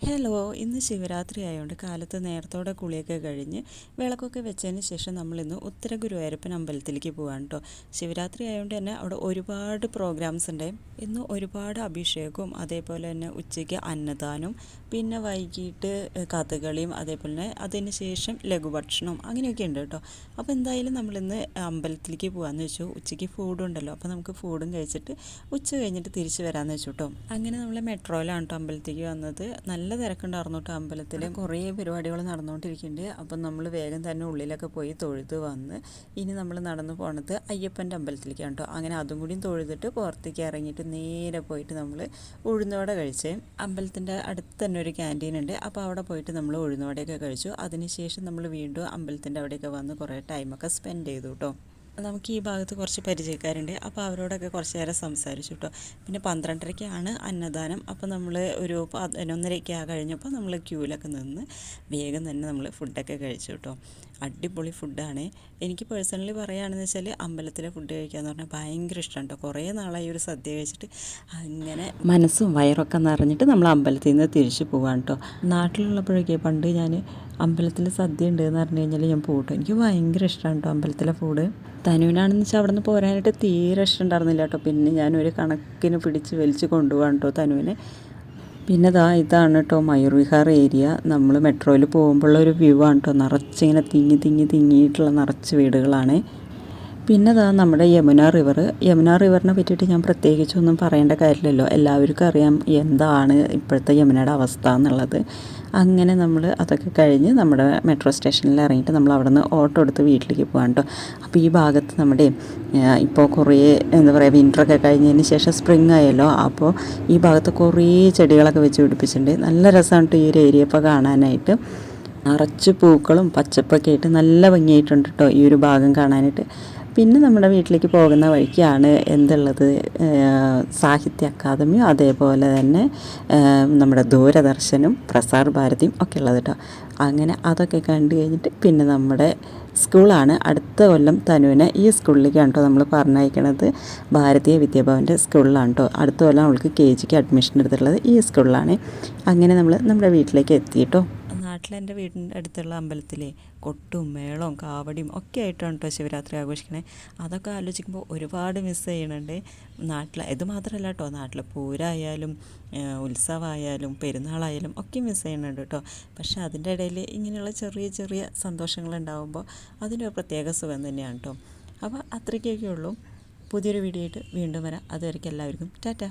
Hello ഇന്ന് ശിവരാത്രി ആയതുകൊണ്ട് കാലത്ത് നേരത്തോടെ കുളിയൊക്കെ കഴിഞ്ഞ് വിളക്കൊക്കെ വെച്ചതിന് ശേഷം നമ്മളിന്ന് ഉത്തര ഗുരുവായൂരപ്പൻ അമ്പലത്തിലേക്ക് പോകാൻ കേട്ടോ ശിവരാത്രി ആയതുകൊണ്ട് തന്നെ അവിടെ ഒരുപാട് പ്രോഗ്രാംസ് ഉണ്ട് ഇന്ന് ഒരുപാട് അഭിഷേകവും അതേപോലെ തന്നെ ഉച്ചയ്ക്ക് അന്നദാനവും പിന്നെ വൈകിട്ട് കഥകളിയും അതേപോലെ തന്നെ അതിന് ശേഷം ലഘുഭക്ഷണവും അങ്ങനെയൊക്കെ ഉണ്ട് കേട്ടോ അപ്പോൾ എന്തായാലും നമ്മളിന്ന് അമ്പലത്തിലേക്ക് പോകാമെന്ന് വെച്ചു. ഉച്ചയ്ക്ക് ഫുഡ് ഉണ്ടല്ലോ അപ്പോൾ നമുക്ക് ഫുഡും കഴിച്ചിട്ട് ഉച്ച കഴിഞ്ഞിട്ട് തിരിച്ച് വരാമെന്ന് വെച്ചു കേട്ടോ അങ്ങനെ നമ്മൾ മെട്രോയിലാണ് കേട്ടോ അമ്പലത്തിലേക്ക് വന്നത്. നല്ല നല്ല തിരക്കുണ്ടായിരുന്നു കേട്ടോ അമ്പലത്തിൽ കുറേ പരിപാടികൾ നടന്നുകൊണ്ടിരിക്കുന്നുണ്ട് അപ്പം നമ്മൾ വേഗം തന്നെ ഉള്ളിലൊക്കെ പോയി തൊഴുത് വന്ന് ഇനി നമ്മൾ നടന്നു പോണത് അയ്യപ്പന്റെ അമ്പലത്തിലേക്കാണ് കേട്ടോ. അങ്ങനെ അതും കൂടിയും തൊഴുതിട്ട് പുറത്തേക്ക് ഇറങ്ങിയിട്ട് നേരെ പോയിട്ട് നമ്മൾ ഉഴുന്നോടെ കഴിച്ച് അമ്പലത്തിന്റെ അടുത്ത് തന്നെ ഒരു ക്യാന്റീൻ ഉണ്ട്. അപ്പോൾ അവിടെ പോയിട്ട് നമ്മൾ ഉഴുന്നോടെയൊക്കെ കഴിച്ചു. അതിനുശേഷം നമ്മൾ വീണ്ടും അമ്പലത്തിന്റെ അവിടെയൊക്കെ വന്ന് കുറേ ടൈമൊക്കെ സ്പെൻഡ് ചെയ്തു കേട്ടോ. നമുക്ക് ഈ ഭാഗത്ത് കുറച്ച് പരിചയക്കാരുണ്ട്. അപ്പോൾ അവരോടൊക്കെ കുറച്ച് നേരം സംസാരിച്ചു കേട്ടോ. പിന്നെ പന്ത്രണ്ടരയ്ക്കാണ് അന്നദാനം. അപ്പോൾ നമ്മൾ ഒരു പതിനൊന്നരയ്ക്ക് ആ കഴിഞ്ഞപ്പോൾ നമ്മൾ ക്യൂവിലൊക്കെ നിന്ന് വേഗം തന്നെ നമ്മൾ ഫുഡൊക്കെ കഴിച്ചു കേട്ടോ. അടിപൊളി ഫുഡാണ്. എനിക്ക് പേഴ്സണലി പറയുകയാണെന്ന് വെച്ചാൽ അമ്പലത്തിലെ ഫുഡ് കഴിക്കുക എന്ന് പറഞ്ഞാൽ ഭയങ്കര ഇഷ്ടമാണ് കേട്ടോ. കുറേ നാളായി ഒരു സദ്യ കഴിച്ചിട്ട് അങ്ങനെ മനസ്സും വയറൊക്കെ നിറഞ്ഞിട്ട് നമ്മൾ അമ്പലത്തിൽ നിന്ന് തിരിച്ചു പോവാണ് കേട്ടോ. നാട്ടിലുള്ളപ്പോഴൊക്കെ പണ്ട് ഞാൻ അമ്പലത്തിൽ സദ്യ ഉണ്ട് എന്ന് പറഞ്ഞു കഴിഞ്ഞാൽ ഞാൻ പോകട്ടോ എനിക്ക് ഭയങ്കര ഇഷ്ടമാണ് കേട്ടോ അമ്പലത്തിലെ ഫുഡ് തനുവിനാണെന്ന് വെച്ചാൽ അവിടെ നിന്ന് പോരാനായിട്ട് തീരെ ഇഷ്ടം ഉണ്ടായിരുന്നില്ല കേട്ടോ പിന്നെ ഞാൻ ഒരു കണക്കിന് പിടിച്ച് വലിച്ച് കൊണ്ടുപോകാൻ കേട്ടോ തനുവിനെ. പിന്നെ ദാ ഇതാണ് കേട്ടോ മയൂർ വിഹാർ ഏരിയ. നമ്മൾ മെട്രോയിൽ പോകുമ്പോഴുള്ള ഒരു വ്യൂ ആണ് കേട്ടോ നിറച്ചിങ്ങനെ തിങ്ങി തിങ്ങി തിങ്ങിയിട്ടുള്ള നിറച്ച് വീടുകളാണ്. പിന്നെ ദാ നമ്മുടെ യമുന റിവർ യമുന റിവറിനെ പറ്റിയിട്ട് ഞാൻ പ്രത്യേകിച്ചൊന്നും പറയേണ്ട കാര്യമില്ലല്ലോ. എല്ലാവർക്കും അറിയാം എന്താണ് ഇപ്പോഴത്തെ യമുനയുടെ അവസ്ഥ എന്നുള്ളത്. അങ്ങനെ നമ്മൾ അതൊക്കെ കഴിഞ്ഞ് നമ്മുടെ മെട്രോ സ്റ്റേഷനിൽ ഇറങ്ങിയിട്ട് നമ്മൾ അവിടെ നിന്ന് ഓട്ടോ എടുത്ത് വീട്ടിലേക്ക് പോകാൻ കേട്ടോ അപ്പോൾ ഈ ഭാഗത്ത് നമ്മുടെ ഇപ്പോൾ കുറേ എന്താ പറയുക വിന്ററൊക്കെ കഴിഞ്ഞതിന് ശേഷം സ്പ്രിങ് ആയല്ലോ. അപ്പോൾ ഈ ഭാഗത്ത് കുറേ ചെടികളൊക്കെ വെച്ച് പിടിപ്പിച്ചിട്ടുണ്ട്. നല്ല രസമാണ് കേട്ടോ ഈ ഒരു ഏരിയ ഇപ്പോൾ കാണാനായിട്ട്. നിറച്ച് പൂക്കളും പച്ചപ്പൊക്കെ ആയിട്ട് നല്ല ഭംഗിയായിട്ടുണ്ട് കേട്ടോ ഈ ഒരു ഭാഗം കാണാനായിട്ട്. പിന്നെ നമ്മുടെ വീട്ടിലേക്ക് പോകുന്ന വഴിക്കാണ് എന്തുള്ളത്? സാഹിത്യ അക്കാദമിയും അതേപോലെ തന്നെ നമ്മുടെ ദൂരദർശനും പ്രസാർ ഭാരതിയും ഒക്കെ ഉള്ളത് കേട്ടോ. അങ്ങനെ അതൊക്കെ കണ്ടു കഴിഞ്ഞിട്ട് പിന്നെ നമ്മുടെ സ്കൂളാണ്. അടുത്ത കൊല്ലം തനുവിനെ ഈ സ്കൂളിലേക്കാണ് കേട്ടോ നമ്മൾ പറഞ്ഞയക്കണത്. ഭാരതീയ വിദ്യാഭവന്റെ സ്കൂളിലാണ് കേട്ടോ. അടുത്ത കൊല്ലം അവൾക്ക് കെ ജിക്ക് അഡ്മിഷൻ എടുത്തിട്ടുള്ളത് ഈ സ്കൂളിലാണ്. അങ്ങനെ നമ്മൾ നമ്മുടെ വീട്ടിലേക്ക് എത്തി കേട്ടോ. നാട്ടിലെന്റെ വീടിന്റെ അടുത്തുള്ള അമ്പലത്തിലെ കൊട്ടും മേളവും കാവടിയും ഒക്കെ ആയിട്ടാണ് കേട്ടോ ശിവരാത്രി ആഘോഷിക്കണേ. അതൊക്കെ ആലോചിക്കുമ്പോൾ ഒരുപാട് മിസ് ചെയ്യണുണ്ട്. നാട്ടിലെ ഇത് മാത്രമല്ല കേട്ടോ നാട്ടിൽ പൂരായാലും ഉത്സവമായാലും പെരുന്നാളായാലും ഒക്കെ മിസ് ചെയ്യണുണ്ട് കേട്ടോ പക്ഷേ അതിന്റെ ഇടയിൽ ഇങ്ങനെയുള്ള ചെറിയ ചെറിയ സന്തോഷങ്ങൾ ഉണ്ടാകുമ്പോൾ അതിനൊരു പ്രത്യേക സുഖം തന്നെയാണ് കേട്ടോ അപ്പോൾ അത്രയ്ക്കൊക്കെ ഉള്ളൂ. പുതിയൊരു വീഡിയോ ആയിട്ട് വീണ്ടും വരാം. അതുവരെയ്ക്കും എല്ലാവർക്കും. ടാറ്റ.